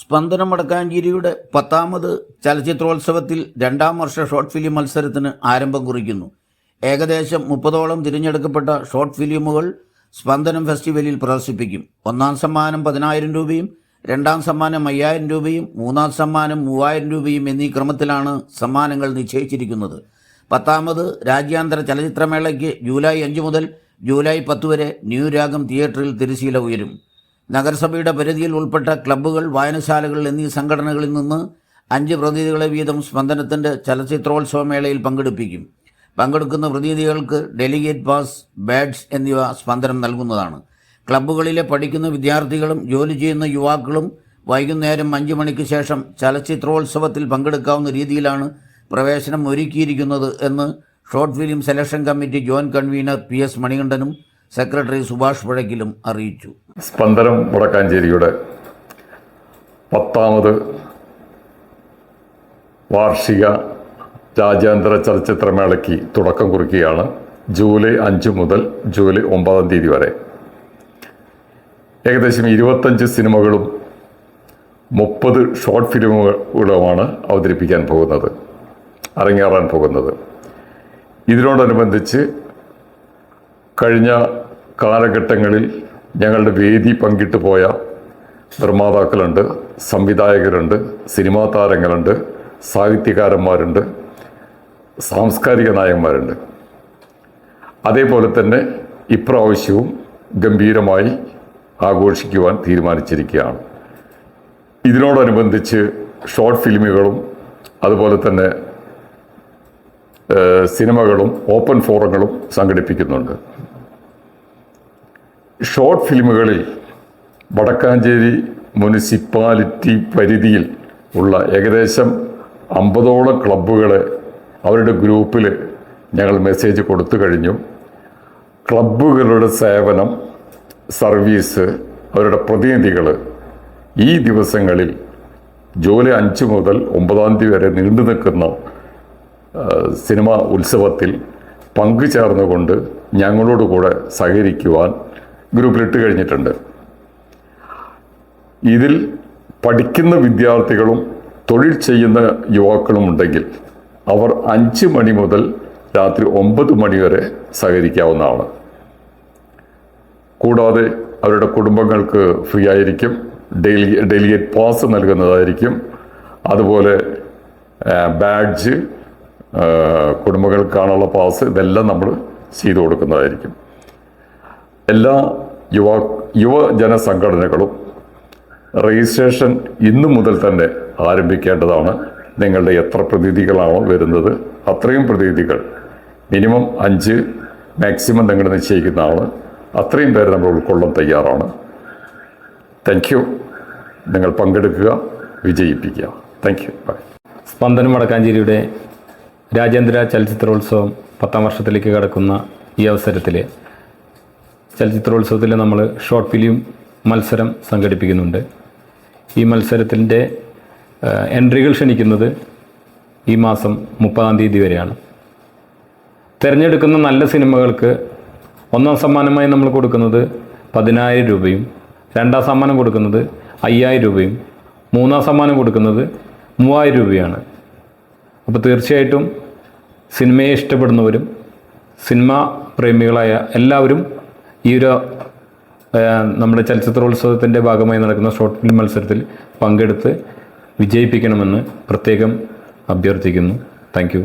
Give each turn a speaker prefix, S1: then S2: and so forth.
S1: സ്പന്ദനം വടക്കാഞ്ചേരിയുടെ പത്താമത് ചലച്ചിത്രോത്സവത്തിൽ രണ്ടാം വർഷ ഷോർട്ട് ഫിലിം മത്സരത്തിന് ആരംഭം കുറിക്കുന്നു. ഏകദേശം മുപ്പതോളം തിരഞ്ഞെടുക്കപ്പെട്ട ഷോർട്ട് ഫിലിമുകൾ സ്പന്ദനം ഫെസ്റ്റിവലിൽ പ്രദർശിപ്പിക്കും. ഒന്നാം സമ്മാനം പതിനായിരം രൂപയും രണ്ടാം സമ്മാനം അയ്യായിരം രൂപയും മൂന്നാം സമ്മാനം മൂവായിരം രൂപയും എന്നീ ക്രമത്തിലാണ് സമ്മാനങ്ങൾ നിശ്ചയിച്ചിരിക്കുന്നത്. പത്താമത് രാജ്യാന്തര ചലച്ചിത്രമേളയ്ക്ക് ജൂലൈ അഞ്ച് മുതൽ ജൂലൈ പത്ത് വരെ ന്യൂ രാഗം തിയേറ്ററിൽ തിരശീല ഉയരും. നഗരസഭയുടെ പരിധിയിൽ ഉൾപ്പെട്ട ക്ലബ്ബുകൾ വായനശാലകൾ എന്നീ സംഘടനകളിൽ നിന്ന് അഞ്ച് പ്രതിനിധികളെ വീതം സ്പന്ദനത്തിന്റെ ചലച്ചിത്രോത്സവ മേളയിൽ പങ്കെടുപ്പിക്കും. പങ്കെടുക്കുന്ന പ്രതിനിധികൾക്ക് ഡെലിഗേറ്റ് പാസ് ബാഡ്സ് എന്നിവ സ്പന്ദനം നൽകുന്നതാണ്. ക്ലബ്ബുകളിലെ പഠിക്കുന്ന വിദ്യാർത്ഥികളും ജോലി ചെയ്യുന്ന യുവാക്കളും വൈകുന്നേരം അഞ്ച് മണിക്ക് ശേഷം ചലച്ചിത്രോത്സവത്തിൽ പങ്കെടുക്കാവുന്ന രീതിയിലാണ് പ്രവേശനം ഒരുക്കിയിരിക്കുന്നത് എന്ന് short film selection committee joint convener P S മണികണ്ഠനും secretary Subhash പുഴക്കിലും അറിയിച്ചു.
S2: സ്പന്ദനം വടക്കാഞ്ചേരിയുടെ പത്താമത് വാർഷിക രാജ്യാന്തര ചലച്ചിത്രമേളയ്ക്ക് തുടക്കം കുറിക്കുകയാണ് ജൂലൈ അഞ്ച് മുതൽ ജൂലൈ ഒമ്പതാം തീയതി വരെ. ഏകദേശം ഇരുപത്തഞ്ച് സിനിമകളും മുപ്പത് ഷോർട്ട് ഫിലിമുകളുമാണ് അവതരിപ്പിക്കാൻ പോകുന്നത് അരങ്ങേറാൻ പോകുന്നത്. ഇതിനോടനുബന്ധിച്ച് കഴിഞ്ഞ കാലഘട്ടങ്ങളിൽ ഞങ്ങളുടെ വേദി പങ്കിട്ട് പോയ നിർമ്മാതാക്കളുണ്ട് സംവിധായകരുണ്ട് സിനിമാ താരങ്ങളുണ്ട് സാഹിത്യകാരന്മാരുണ്ട് സാംസ്കാരിക നായകന്മാരുണ്ട്. അതേപോലെ തന്നെ ഇപ്രാവശ്യവും ഗംഭീരമായി ആഘോഷിക്കുവാൻ തീരുമാനിച്ചിരിക്കുകയാണ്. ഇതിനോടനുബന്ധിച്ച് ഷോർട്ട് ഫിലിമുകളും അതുപോലെ തന്നെ സിനിമകളും ഓപ്പൺ ഫോറങ്ങളും സംഘടിപ്പിക്കുന്നുണ്ട്. ഷോർട്ട് ഫിലിമുകളിൽ വടക്കാഞ്ചേരി മുനിസിപ്പാലിറ്റി പരിധിയിൽ ഉള്ള ഏകദേശം അമ്പതോളം ക്ലബ്ബുകളെ അവരുടെ ഗ്രൂപ്പിൽ ഞങ്ങൾ മെസ്സേജ് കൊടുത്തു കഴിഞ്ഞു. ക്ലബ്ബുകളുടെ സേവനം സർവീസ് അവരുടെ പ്രതിനിധികൾ ഈ ദിവസങ്ങളിൽ ജൂലൈ അഞ്ച് മുതൽ ഒമ്പതാം തീയതി വരെ നീണ്ടു നിൽക്കുന്ന സിനിമ ഉത്സവത്തിൽ പങ്കുചേർന്നുകൊണ്ട് ഞങ്ങളോട് കൂടെ സഹകരിക്കുവാൻ ഗ്രൂപ്പിലിട്ട് കഴിഞ്ഞിട്ടുണ്ട്. ഇതിൽ പഠിക്കുന്ന വിദ്യാർത്ഥികളും തൊഴിൽ ചെയ്യുന്ന യുവാക്കളും ഉണ്ടെങ്കിൽ അവർ അഞ്ച് മണി മുതൽ രാത്രി ഒമ്പത് മണി വരെ സഹകരിക്കാവുന്നതാണ്. കൂടാതെ അവരുടെ കുടുംബങ്ങൾക്ക് ഫ്രീ ആയിരിക്കും ഡെയിലി ഡെലിഗേറ്റ് പാസ് നൽകുന്നതായിരിക്കും. അതുപോലെ ബാഡ്ജ് കുടുംബങ്ങൾക്കാണുള്ള പാസ് ഇതെല്ലാം നമ്മൾ ചെയ്തു കൊടുക്കുന്നതായിരിക്കും. എല്ലാ യുവ യുവജന സംഘടനകളും രജിസ്ട്രേഷൻ ഇന്നു മുതൽ തന്നെ ആരംഭിക്കേണ്ടതാണ്. നിങ്ങളുടെ എത്ര പ്രതിനിധികളാണോ വരുന്നത് അത്രയും പ്രതിനിധികൾ മിനിമം അഞ്ച് മാക്സിമം നിങ്ങൾ നിശ്ചയിക്കുന്ന ആൾ അത്രയും പേര് നമ്മൾ ഉൾക്കൊള്ളാൻ തയ്യാറാണ്. താങ്ക് യു നിങ്ങൾ പങ്കെടുക്കുക വിജയിപ്പിക്കുക. താങ്ക് യു ബൈ
S3: സ്പന്ദനം വടക്കാഞ്ചേരിയുടെ രാജ്യാന്തര ചലച്ചിത്രോത്സവം പത്താം വർഷത്തിലേക്ക് കടക്കുന്ന ഈ അവസരത്തിൽ ചലച്ചിത്രോത്സവത്തിൽ നമ്മൾ ഷോർട്ട് ഫിലിം മത്സരം സംഘടിപ്പിക്കുന്നുണ്ട്. ഈ മത്സരത്തിന്റെ എൻട്രികൾ ക്ഷണിക്കുന്നത് ഈ മാസം മുപ്പതാം തീയതി വരെയാണ്. തിരഞ്ഞെടുക്കുന്ന നല്ല സിനിമകൾക്ക് ഒന്നാം സമ്മാനമായി നമ്മൾ കൊടുക്കുന്നത് പതിനായിരം രൂപയും രണ്ടാം സമ്മാനം കൊടുക്കുന്നത് അയ്യായിരം രൂപയും മൂന്നാം സമ്മാനം കൊടുക്കുന്നത് മൂവായിരം രൂപയാണ്. അപ്പോൾ തീർച്ചയായിട്ടും സിനിമയെ ഇഷ്ടപ്പെടുന്നവരും സിനിമാ പ്രേമികളായ എല്ലാവരും ഈ ഒരു നമ്മുടെ ചലച്ചിത്രോത്സവത്തിന്റെ ഭാഗമായി നടക്കുന്ന ഷോർട്ട് ഫിലിം മത്സരത്തിൽ പങ്കെടുത്ത് വിജയിപ്പിക്കണമെന്ന് പ്രത്യേകം അഭ്യർത്ഥിക്കുന്നു. താങ്ക്